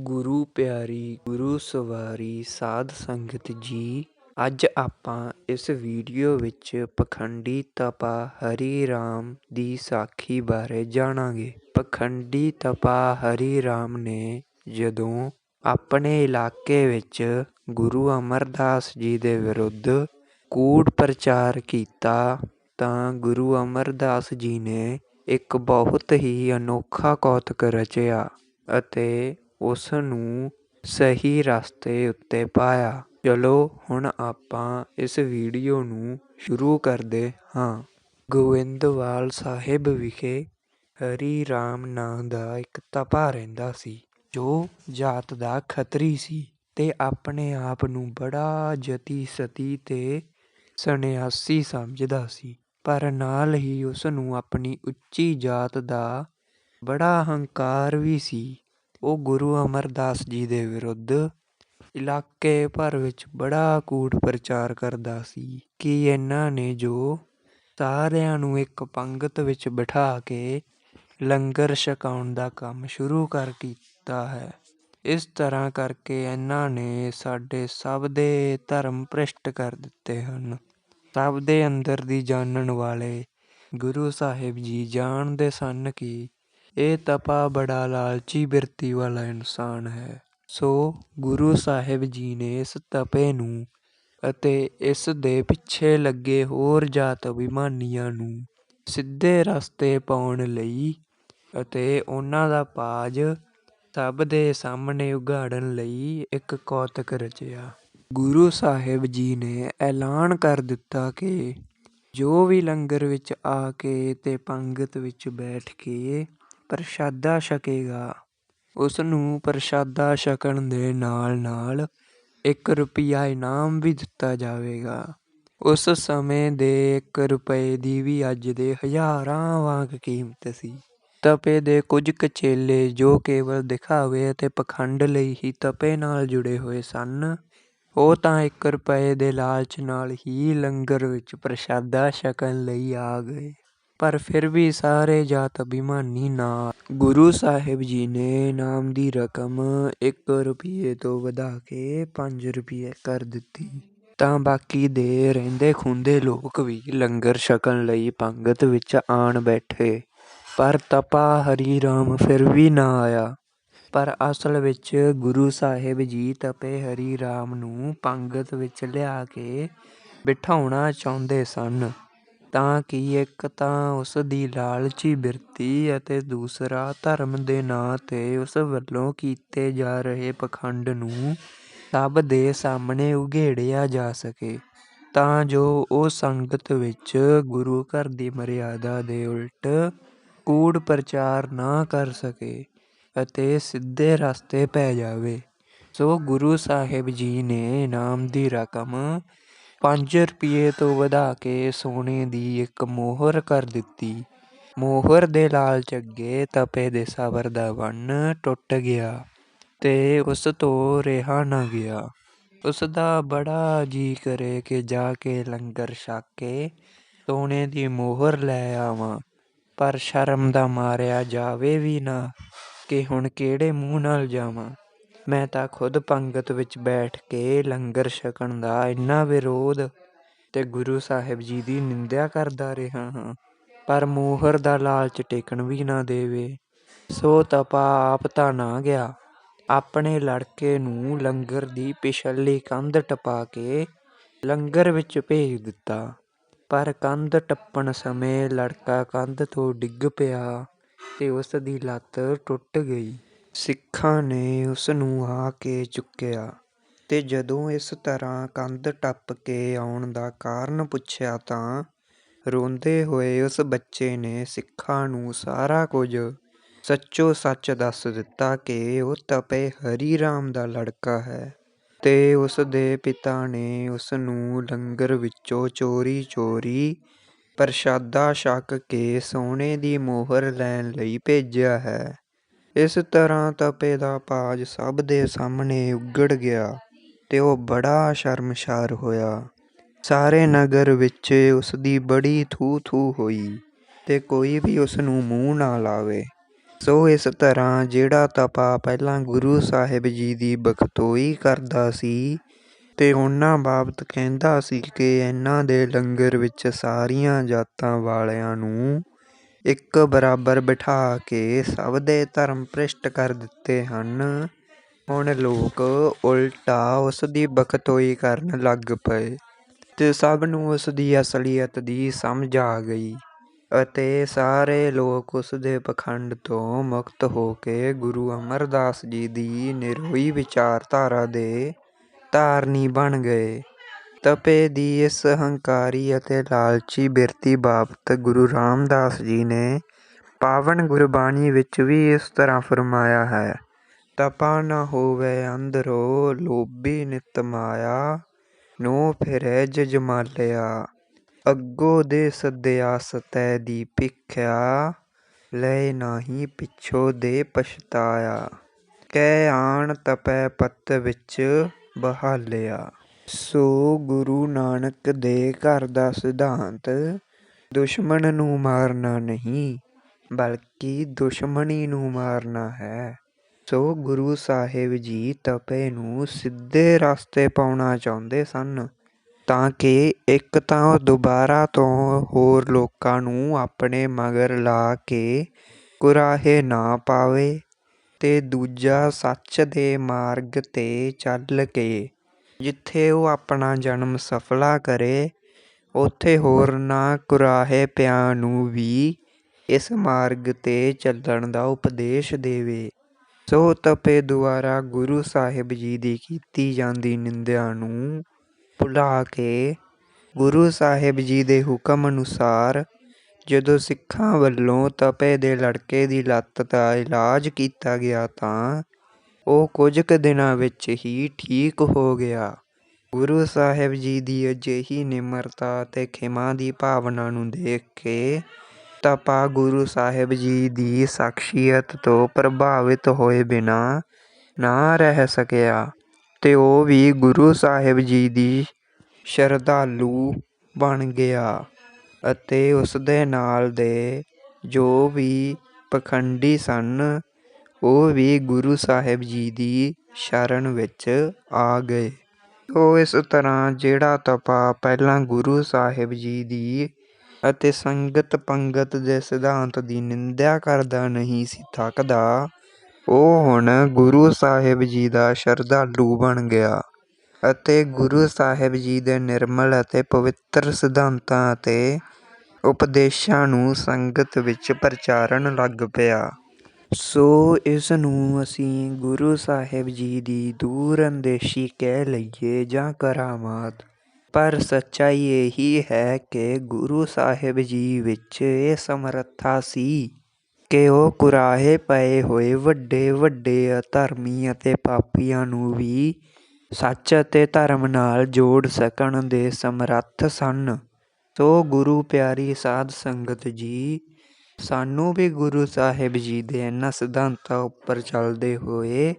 ਗੁਰੂ ਪਿਆਰੀ, ਗੁਰੂ ਸਵਾਰੀ, ਸਾਧ ਸੰਗਤ ਜੀ, ਅੱਜ ਆਪਾਂ ਇਸ ਵੀਡੀਓ ਵਿੱਚ ਪਖੰਡੀ ਤਪਾ ਹਰੀ ਰਾਮ ਦੀ ਸਾਖੀ ਬਾਰੇ ਜਾਣਾਂਗੇ। ਪਖੰਡੀ ਤਪਾ ਹਰੀ ਰਾਮ ਨੇ ਜਦੋਂ ਆਪਣੇ ਇਲਾਕੇ ਵਿੱਚ ਗੁਰੂ ਅਮਰਦਾਸ ਜੀ ਦੇ ਵਿਰੁੱਧ ਕੂੜ ਪ੍ਰਚਾਰ ਕੀਤਾ, ਤਾਂ ਗੁਰੂ ਅਮਰਦਾਸ ਜੀ ਨੇ ਇੱਕ ਬਹੁਤ ਹੀ ਅਨੋਖਾ ਕੌਤਕ ਰਚਿਆ ਅਤੇ ਉਸ ਨੂੰ ਸਹੀ ਰਸਤੇ ਉੱਤੇ ਪਾਇਆ। ਚਲੋ, ਹੁਣ ਆਪਾਂ ਇਸ ਵੀਡੀਓ ਨੂੰ ਸ਼ੁਰੂ ਕਰਦੇ ਹਾਂ। ਗੋਇੰਦਵਾਲ ਸਾਹਿਬ ਵਿਖੇ ਹਰੀ ਰਾਮ ਨਾਂ ਦਾ ਇੱਕ ਤਪਾ ਰਹਿੰਦਾ ਸੀ, ਜੋ ਜਾਤ ਦਾ ਖੱਤਰੀ ਸੀ ਤੇ ਆਪਣੇ ਆਪ ਨੂੰ ਬੜਾ ਜਤੀ ਸਤੀ ਤੇ ਸੰਨਿਆਸੀ ਸਮਝਦਾ ਸੀ। ਪਰ ਨਾਲ ਹੀ ਉਸ ਨੂੰ ਆਪਣੀ ਉੱਚੀ ਜਾਤ ਦਾ ਬੜਾ ਹੰਕਾਰ ਵੀ ਸੀ। ਉਹ ਗੁਰੂ ਅਮਰਦਾਸ ਜੀ ਦੇ ਵਿਰੁੱਧ ਇਲਾਕੇ ਭਰ ਵਿੱਚ ਬੜਾ ਕੂੜ ਪ੍ਰਚਾਰ ਕਰਦਾ ਸੀ ਕਿ ਇਹਨਾਂ ਨੇ ਜੋ ਸਾਰਿਆਂ ਨੂੰ ਇੱਕ ਪੰਗਤ ਵਿੱਚ ਬਿਠਾ ਕੇ ਲੰਗਰ ਛਕਾਉਣ ਦਾ ਕੰਮ ਸ਼ੁਰੂ ਕਰ ਕੀਤਾ ਹੈ। ਇਸ ਤਰ੍ਹਾਂ ਕਰਕੇ ਇਹਨਾਂ ਨੇ ਸਾਡੇ ਸਭ ਦੇ ਧਰਮ ਭ੍ਰਿਸ਼ਟ ਕਰ ਦਿੱਤੇ ਹਨ। ਸਭ ਦੇ ਅੰਦਰ ਦੀ ਜਾਣਨ ਵਾਲੇ ਗੁਰੂ ਸਾਹਿਬ ਜੀ ਜਾਣਦੇ ਸਨ ਕਿ ਇਹ ਤਪਾ ਬੜਾ ਲਾਲਚੀ ਬਿਰਤੀ ਵਾਲਾ ਇਨਸਾਨ ਹੈ। ਸੋ ਗੁਰੂ ਸਾਹਿਬ ਜੀ ਨੇ ਇਸ ਤਪੇ ਨੂੰ ਅਤੇ ਇਸ ਦੇ ਪਿੱਛੇ ਲੱਗੇ ਹੋਰ ਜਾਤ ਅਭਿਮਾਨੀਆਂ ਨੂੰ ਸਿੱਧੇ ਰਸਤੇ ਪਾਉਣ ਲਈ ਅਤੇ ਉਹਨਾਂ ਦਾ ਪਾਜ ਸਭ ਦੇ ਸਾਹਮਣੇ ਉਗਾੜਨ ਲਈ ਇੱਕ ਕੌਤਕ ਰਚਿਆ। ਗੁਰੂ ਸਾਹਿਬ ਜੀ ਨੇ ਐਲਾਨ ਕਰ ਦਿੱਤਾ ਕਿ ਜੋ ਵੀ ਲੰਗਰ ਵਿੱਚ ਆ ਕੇ ਤੇ ਪੰਗਤ ਵਿੱਚ ਬੈਠ ਕੇ ਪ੍ਰਸ਼ਾਦਾ ਛਕੇਗਾ। ਉਸ ਨੂੰ ਪ੍ਰਸ਼ਾਦਾ ਛਕਣ ਦੇ ਨਾਲ ਨਾਲ ਇੱਕ ਰੁਪਈਆ ਇਨਾਮ ਵੀ ਦਿੱਤਾ ਜਾਵੇਗਾ। ਉਸ ਸਮੇਂ ਦੇ ਇੱਕ ਰੁਪਏ ਦੀ ਵੀ ਅੱਜ ਦੇ ਹਜ਼ਾਰਾਂ ਵਾਂਗ ਕੀਮਤ ਸੀ। ਤਪੇ ਦੇ ਕੁਝ ਕਚੇਲੇ ਜੋ ਕੇਵਲ ਦਿਖਾਵੇ ਅਤੇ ਪਖੰਡ ਲਈ ਹੀ ਤਪੇ ਨਾਲ ਜੁੜੇ ਹੋਏ ਸਨ, ਉਹ ਤਾਂ 1 ਰੁਪਏ ਦੇ ਲਾਲਚ ਨਾਲ ਹੀ ਲੰਗਰ ਵਿੱਚ ਪ੍ਰਸ਼ਾਦਾ ਛਕਣ ਲਈ ਆ ਗਏ। ਪਰ ਫਿਰ ਵੀ ਸਾਰੇ ਜਾਤ ਅਭਿਮਾਨੀ ਨਾ ਗੁਰੂ ਸਾਹਿਬ ਜੀ ਨੇ ਇਨਾਮ ਦੀ ਰਕਮ 1 ਰੁਪਏ ਤੋਂ ਵਧਾ ਕੇ 5 ਰੁਪਏ ਕਰ ਦਿੱਤੀ। ਤਾਂ ਬਾਕੀ ਦੇ ਰਹਿੰਦੇ ਖੁੰਦੇ ਲੋਕ ਵੀ ਲੰਗਰ ਛਕਣ ਲਈ ਪੰਗਤ ਵਿੱਚ ਆਣ ਬੈਠੇ। ਪਰ ਤਪਾ ਹਰੀ ਰਾਮ ਫਿਰ ਵੀ ਨਾ ਆਇਆ। ਪਰ ਅਸਲ ਵਿੱਚ ਗੁਰੂ ਸਾਹਿਬ ਜੀ ਤਪੇ ਹਰੀ ਰਾਮ ਨੂੰ ਪੰਗਤ ਵਿੱਚ ਲਿਆ ਕੇ ਬਿਠਾਉਣਾ ਚਾਹੁੰਦੇ ਸਨ। ਤਾਂ ਕਿ ਇੱਕ ਤਾਂ ਉਸ ਦੀ ਲਾਲਚੀ ਬਿਰਤੀ ਅਤੇ ਦੂਸਰਾ ਧਰਮ ਦੇ ਨਾਂ ਤੇ ਉਸ ਵੱਲੋਂ ਕੀਤੇ ਜਾ ਰਹੇ ਪਖੰਡ ਨੂੰ ਸਭ ਦੇ ਸਾਹਮਣੇ ਉਘੇੜਿਆ ਜਾ ਸਕੇ। ਤਾਂ ਜੋ ਉਹ ਸੰਗਤ ਵਿੱਚ ਗੁਰੂ ਘਰ ਦੀ ਮਰਿਆਦਾ ਦੇ ਉਲਟ ਕੂੜ ਪ੍ਰਚਾਰ ਨਾ ਕਰ ਸਕੇ ਅਤੇ ਸਿੱਧੇ ਰਸਤੇ ਪੈ ਜਾਵੇ। ਸੋ ਗੁਰੂ ਸਾਹਿਬ ਜੀ ਨੇ ਇਨਾਮ ਦੀ ਰਕਮ ਪੰਜ ਰੁਪਏ ਤੋਂ ਵਧਾ ਕੇ ਸੋਨੇ ਦੀ ਇੱਕ ਮੋਹਰ ਕਰ ਦਿੱਤੀ। ਮੋਹਰ ਦੇ ਲਾਲਚ ਅੱਗੇ ਤਪੇ ਦੇ ਸਬਰ ਦਾ ਬੰਨ ਟੁੱਟ ਗਿਆ ਤੇ ਉਸ ਤੋਂ ਰਿਹਾ ਨਾ ਗਿਆ। ਉਸ ਦਾ ਬੜਾ ਜੀ ਕਰੇ ਕਿ ਜਾ ਕੇ ਲੰਗਰ ਛਕ ਕੇ ਸੋਨੇ ਦੀ ਮੋਹਰ ਲੈ ਆਵਾਂ, ਪਰ ਸ਼ਰਮ ਦਾ ਮਾਰਿਆ ਜਾਵੇ ਵੀ ਨਾ ਕਿ ਹੁਣ ਕਿਹੜੇ ਮੂੰਹ ਨਾਲ ਜਾਵਾਂ। ਮੈਂ ਤਾਂ ਖੁਦ ਪੰਗਤ ਵਿੱਚ ਬੈਠ ਕੇ ਲੰਗਰ ਛਕਣ ਦਾ ਇੰਨਾ ਵਿਰੋਧ ਤੇ ਗੁਰੂ ਸਾਹਿਬ ਜੀ ਦੀ ਨਿੰਦਿਆ ਕਰਦਾ ਰਿਹਾ ਹਾਂ। ਪਰ ਮੋਹਰ ਦਾ ਲਾਲਚ ਟੇਕਣ ਵੀ ਨਾ ਦੇਵੇ। ਸੋ ਤਪਾ ਆਪ ਤਾਂ ਨਾ ਗਿਆ। ਆਪਣੇ ਲੜਕੇ ਨੂੰ ਲੰਗਰ ਦੀ ਪਿਛਲੀ ਕੰਧ ਟਪਾ ਕੇ ਲੰਗਰ ਵਿੱਚ ਭੇਜ ਦਿੱਤਾ। ਪਰ ਕੰਧ ਟੱਪਣ ਸਮੇਂ ਲੜਕਾ ਕੰਧ ਤੋਂ ਡਿੱਗ ਪਿਆ ਤੇ ਉਸ ਦੀ ਲੱਤ ਟੁੱਟ ਗਈ। ਸਿੱਖਾਂ ਨੇ ਉਸ ਨੂੰ ਆ ਕੇ ਚੁੱਕਿਆ ਅਤੇ ਜਦੋਂ ਇਸ ਤਰ੍ਹਾਂ ਕੰਧ ਟੱਪ ਕੇ ਆਉਣ ਦਾ ਕਾਰਨ ਪੁੱਛਿਆ ਤਾਂ ਰੋਂਦੇ ਹੋਏ ਉਸ ਬੱਚੇ ਨੇ ਸਿੱਖਾਂ ਨੂੰ ਸਾਰਾ ਕੁਝ ਸੱਚੋ ਸੱਚ ਦੱਸ ਦਿੱਤਾ ਕਿ ਉਹ ਤਪੇ ਹਰੀ ਰਾਮ ਦਾ ਲੜਕਾ ਹੈ ਤੇ ਉਸ ਦੇ ਪਿਤਾ ਨੇ ਉਸ ਨੂੰ ਲੰਗਰ ਵਿੱਚੋਂ ਚੋਰੀ ਚੋਰੀ ਪ੍ਰਸ਼ਾਦਾ ਛਕ ਕੇ ਸੋਨੇ ਦੀ ਮੋਹਰ ਲੈਣ ਲਈ ਭੇਜਿਆ ਹੈ। ਇਸ ਤਰ੍ਹਾਂ ਤਪੇ ਦਾ ਭਾਜ ਸਭ ਦੇ ਸਾਹਮਣੇ ਉੱਗੜ ਗਿਆ ਅਤੇ ਉਹ ਬੜਾ ਸ਼ਰਮਸ਼ਾਰ ਹੋਇਆ। ਸਾਰੇ ਨਗਰ ਵਿੱਚ ਉਸ ਦੀ ਬੜੀ ਥੂ ਥੂ ਹੋਈ ਅਤੇ ਕੋਈ ਵੀ ਉਸ ਨੂੰ ਮੂੰਹ ਨਾ ਲਾਵੇ। ਸੋ ਇਸ ਤਰ੍ਹਾਂ ਜਿਹੜਾ ਤਪਾ ਪਹਿਲਾਂ ਗੁਰੂ ਸਾਹਿਬ ਜੀ ਦੀ ਬਖਤੋਈ ਕਰਦਾ ਸੀ ਤੇ ਉਹਨਾਂ ਬਾਬਤ ਕਹਿੰਦਾ ਸੀ ਕਿ ਇਹਨਾਂ ਦੇ ਲੰਗਰ ਵਿੱਚ ਸਾਰੀਆਂ ਜਾਤਾਂ ਵਾਲਿਆਂ ਨੂੰ ਇੱਕ ਬਰਾਬਰ ਬਿਠਾ ਕੇ ਸਭ ਦੇ ਧਰਮ ਭ੍ਰਿਸ਼ਟ ਕਰ ਦਿੱਤੇ ਹਨ। ਹੁਣ ਲੋਕ ਉਲਟਾ ਉਸ ਦੀ ਬਖਤੋਈ ਕਰਨ ਲੱਗ ਪਏ ਅਤੇ ਸਭ ਨੂੰ ਉਸ ਦੀ ਅਸਲੀਅਤ ਦੀ ਸਮਝ ਆ ਗਈ ਅਤੇ ਸਾਰੇ ਲੋਕ ਉਸ ਦੇ ਪਖੰਡ ਤੋਂ ਮੁਕਤ ਹੋ ਕੇ ਗੁਰੂ ਅਮਰਦਾਸ ਜੀ ਦੀ ਨਿਰੋਈ ਵਿਚਾਰਧਾਰਾ ਦੇ ਧਾਰਨੀ ਬਣ ਗਏ। ਤਪੇ ਦੀ ਇਸ ਹੰਕਾਰੀ ਅਤੇ ਲਾਲਚੀ ਬਿਰਤੀ ਬਾਬਤ ਗੁਰੂ ਰਾਮਦਾਸ ਜੀ ਨੇ ਪਾਵਨ ਗੁਰਬਾਣੀ ਵਿੱਚ ਵੀ ਇਸ ਤਰ੍ਹਾਂ ਫਰਮਾਇਆ ਹੈ, ਤਪਾ ਨਾ ਹੋਵੇ ਅੰਦਰੋ ਲੋਭੀ ਨਿਤ ਮਾਇਆ ਨੋ ਫਿਰੈ ਜਜਮਾਲਿਆ, ਅੱਗੋ ਦੇ ਸਦਿਆ ਸਤੈ ਦੀ ਭਿਖਿਆ, ਲੈ ਨਾਹੀ ਪਿਛੋ ਦੇ ਪਛਤਾਇਆ, ਕਹਿ ਆਣ ਤਪੈ ਪੱਤ ਵਿੱਚ ਬਹਾਲਿਆ। ਸੋ ਗੁਰੂ ਨਾਨਕ ਦੇ ਘਰ ਦਾ ਸਿਧਾਂਤ, ਦੁਸ਼ਮਣ ਨੂੰ ਮਾਰਨਾ ਨਹੀਂ, ਬਲਕਿ ਦੁਸ਼ਮਣੀ ਨੂੰ ਮਾਰਨਾ ਹੈ। ਸੋ ਗੁਰੂ ਸਾਹਿਬ ਜੀ ਤਪੇ ਨੂੰ ਸਿੱਧੇ ਰਸਤੇ ਪਾਉਣਾ ਚਾਹੁੰਦੇ ਸਨ, ਤਾਂ ਕਿ ਇੱਕ ਤਾਂ ਉਹ ਦੁਬਾਰਾ ਤੋਂ ਹੋਰ ਲੋਕਾਂ ਨੂੰ ਆਪਣੇ ਮਗਰ ਲਾ ਕੇ ਕੁਰਾਹੇ ਨਾ ਪਾਵੇ ਤੇ ਦੂਜਾ ਸੱਚ ਦੇ ਮਾਰਗ ਤੇ ਚੱਲ ਕੇ ਜਿੱਥੇ ਉਹ ਆਪਣਾ ਜਨਮ ਸਫਲਾ ਕਰੇ, ਉੱਥੇ ਹੋਰਨਾਂ ਕੁਰਾਹੇ ਪਿਆਂ ਨੂੰ ਵੀ ਇਸ ਮਾਰਗ ਤੇ ਚੱਲਣ ਦਾ ਉਪਦੇਸ਼ ਦੇਵੇ। ਸੋ ਤਪੇ ਦੁਆਰਾ ਗੁਰੂ ਸਾਹਿਬ ਜੀ ਦੀ ਕੀਤੀ ਜਾਂਦੀ ਨਿੰਦਿਆ ਨੂੰ ਭੁਲਾ ਕੇ ਗੁਰੂ ਸਾਹਿਬ ਜੀ ਦੇ ਹੁਕਮ ਅਨੁਸਾਰ ਜਦੋਂ ਸਿੱਖਾਂ ਵੱਲੋਂ ਤਪੇ ਦੇ ਲੜਕੇ ਦੀ ਲੱਤ ਦਾ ਇਲਾਜ ਕੀਤਾ ਗਿਆ ਤਾਂ ਉਹ ਕੁਝ ਕੁ ਦਿਨਾਂ ਵਿੱਚ ਹੀ ਠੀਕ ਹੋ ਗਿਆ। ਗੁਰੂ ਸਾਹਿਬ ਜੀ ਦੀ ਅਜਿਹੀ ਨਿਮਰਤਾ ਅਤੇ ਖਿਮਾ ਦੀ ਭਾਵਨਾ ਨੂੰ ਦੇਖ ਕੇ ਤਪਾ ਗੁਰੂ ਸਾਹਿਬ ਜੀ ਦੀ ਸ਼ਖਸੀਅਤ ਤੋਂ ਪ੍ਰਭਾਵਿਤ ਹੋਏ ਬਿਨਾ ਨਾ ਰਹਿ ਸਕਿਆ ਤੇ ਉਹ ਵੀ ਗੁਰੂ ਸਾਹਿਬ ਜੀ ਦੀ ਸ਼ਰਧਾਲੂ ਬਣ ਗਿਆ ਅਤੇ ਉਸ ਦੇ ਨਾਲ ਦੇ ਜੋ ਵੀ ਪਖੰਡੀ ਸਨ ਉਹ ਵੀ ਗੁਰੂ ਸਾਹਿਬ ਜੀ ਦੀ ਸ਼ਰਨ ਵਿੱਚ ਆ ਗਏ। ਉਹ ਇਸ ਤਰ੍ਹਾਂ ਜਿਹੜਾ ਤਪਾ ਪਹਿਲਾਂ ਗੁਰੂ ਸਾਹਿਬ ਜੀ ਦੀ ਅਤੇ ਸੰਗਤ ਪੰਗਤ ਦੇ ਸਿਧਾਂਤ ਦੀ ਨਿੰਦਿਆ ਕਰਦਾ ਨਹੀਂ ਸੀ ਥੱਕਦਾ, ਉਹ ਹੁਣ ਗੁਰੂ ਸਾਹਿਬ ਜੀ ਦਾ ਸ਼ਰਧਾਲੂ ਬਣ ਗਿਆ ਅਤੇ ਗੁਰੂ ਸਾਹਿਬ ਜੀ ਦੇ ਨਿਰਮਲ ਅਤੇ ਪਵਿੱਤਰ ਸਿਧਾਂਤਾਂ ਅਤੇ ਉਪਦੇਸ਼ਾਂ ਨੂੰ ਸੰਗਤ ਵਿੱਚ ਪ੍ਰਚਾਰਨ ਲੱਗ ਪਿਆ। ਸੋ ਇਸ ਨੂੰ ਅਸੀਂ ਗੁਰੂ ਸਾਹਿਬ ਜੀ ਦੀ ਦੂਰ ਅੰਦੇਸ਼ੀ ਕਹਿ ਲਈਏ ਜਾਂ ਕਰਾਮਾਤ। ਪਰ ਸੱਚਾਈ ਇਹੀ ਹੈ ਕਿ ਗੁਰੂ ਸਾਹਿਬ ਜੀ ਵਿੱਚ ਇਹ ਸਮਰੱਥਾ ਸੀ ਕਿ ਉਹ ਕੁਰਾਹੇ ਪਏ ਹੋਏ ਵੱਡੇ ਵੱਡੇ ਅਧਰਮੀ ਅਤੇ ਪਾਪੀਆਂ ਨੂੰ ਵੀ ਸੱਚ ਅਤੇ ਧਰਮ ਨਾਲ ਜੋੜ ਸਕਣ ਦੇ ਸਮਰੱਥ ਸਨ। ਸੋ ਗੁਰੂ ਪਿਆਰੀ ਸਾਧ ਸੰਗਤ ਜੀ ਸਾਨੂੰ ਵੀ ਗੁਰੂ ਸਾਹਿਬ ਜੀ ਦੇ ਇਹਨਾਂ ਸਿਧਾਂਤਾਂ ਉੱਪਰ ਚੱਲਦੇ ਹੋਏ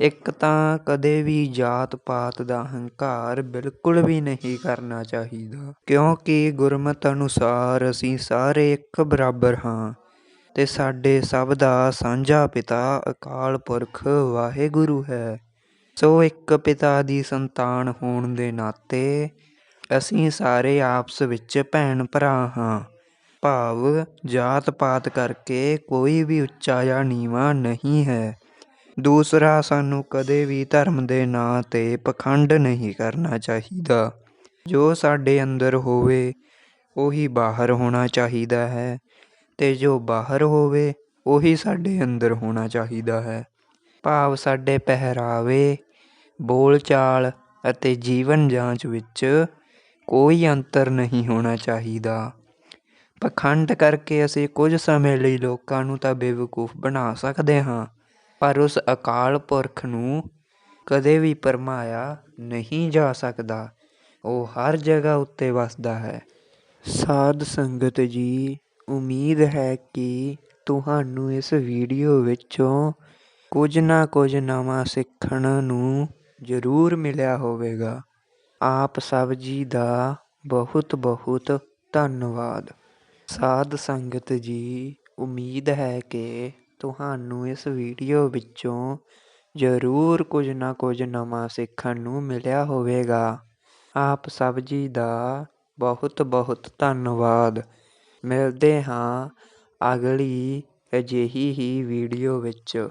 ਇੱਕ ਤਾਂ ਕਦੇ ਵੀ ਜਾਤ ਪਾਤ ਦਾ ਹੰਕਾਰ ਬਿਲਕੁਲ ਵੀ ਨਹੀਂ ਕਰਨਾ ਚਾਹੀਦਾ, ਕਿਉਂਕਿ ਗੁਰਮਤ ਅਨੁਸਾਰ ਅਸੀਂ ਸਾਰੇ ਇੱਕ ਬਰਾਬਰ ਹਾਂ ਤੇ ਸਾਡੇ ਸਭ ਦਾ ਸਾਂਝਾ ਪਿਤਾ ਅਕਾਲ ਪੁਰਖ ਵਾਹਿਗੁਰੂ ਹੈ। ਸੋ ਇੱਕ ਪਿਤਾ ਦੀ ਸੰਤਾਨ ਹੋਣ ਦੇ ਨਾਤੇ ਅਸੀਂ ਸਾਰੇ ਆਪਸ ਵਿੱਚ ਭੈਣ ਭਰਾ ਹਾਂ। ਭਾਵ ਜਾਤ ਪਾਤ ਕਰਕੇ ਕੋਈ ਵੀ ਉੱਚਾ ਜਾਂ ਨੀਵਾਂ ਨਹੀਂ ਹੈ। ਦੂਸਰਾ, ਸਾਨੂੰ ਕਦੇ ਵੀ ਧਰਮ ਦੇ ਨਾਂ ਤੇ ਪਖੰਡ ਨਹੀਂ ਕਰਨਾ ਚਾਹੀਦਾ। ਜੋ ਸਾਡੇ ਅੰਦਰ ਹੋਵੇ, ਉਹੀ ਬਾਹਰ ਹੋਣਾ ਚਾਹੀਦਾ ਹੈ ਤੇ ਜੋ ਬਾਹਰ ਹੋਵੇ, ਉਹੀ ਸਾਡੇ ਅੰਦਰ ਹੋਣਾ ਚਾਹੀਦਾ ਹੈ। ਭਾਵ ਸਾਡੇ ਪਹਿਰਾਵੇ, ਬੋਲਚਾਲ ਅਤੇ ਜੀਵਨ ਜਾਂਚ ਵਿੱਚ ਕੋਈ ਅੰਤਰ ਨਹੀਂ ਹੋਣਾ ਚਾਹੀਦਾ। ਪਖੰਡ ਕਰਕੇ ਅਸੀਂ ਕੁਝ ਸਮੇਂ ਲਈ ਲੋਕਾਂ ਨੂੰ ਤਾਂ ਬੇਵਕੂਫ ਬਣਾ ਸਕਦੇ ਹਾਂ, ਪਰ ਉਸ ਅਕਾਲ ਪੁਰਖ ਨੂੰ ਕਦੇ ਵੀ ਪਰਮਾਇਆ ਨਹੀਂ ਜਾ ਸਕਦਾ। ਉਹ ਹਰ ਜਗ੍ਹਾ ਉੱਤੇ ਵਸਦਾ ਹੈ। ਸਾਧ ਸੰਗਤ ਜੀ, ਉਮੀਦ ਹੈ ਕਿ ਤੁਹਾਨੂੰ ਇਸ ਵੀਡੀਓ ਵਿੱਚੋਂ ਕੁਝ ਨਾ ਕੁਝ ਨਵਾਂ ਸਿੱਖਣ ਨੂੰ ਜ਼ਰੂਰ ਮਿਲਿਆ ਹੋਵੇਗਾ। ਆਪ ਸਭ ਜੀ ਦਾ ਬਹੁਤ ਬਹੁਤ ਧੰਨਵਾਦ। ਸਾਧ ਸੰਗਤ ਜੀ, ਉਮੀਦ ਹੈ ਕਿ ਤੁਹਾਨੂੰ ਇਸ ਵੀਡੀਓ ਵਿੱਚੋਂ ਜ਼ਰੂਰ ਕੁਝ ਨਾ ਕੁਝ ਨਵਾਂ ਸਿੱਖਣ ਨੂੰ ਮਿਲਿਆ ਹੋਵੇਗਾ। ਆਪ ਸਭ ਜੀ ਦਾ ਬਹੁਤ ਬਹੁਤ ਧੰਨਵਾਦ। ਮਿਲਦੇ ਹਾਂ ਅਗਲੀ ਅਜਿਹੀ ਹੀ ਵੀਡੀਓ ਵਿੱਚ।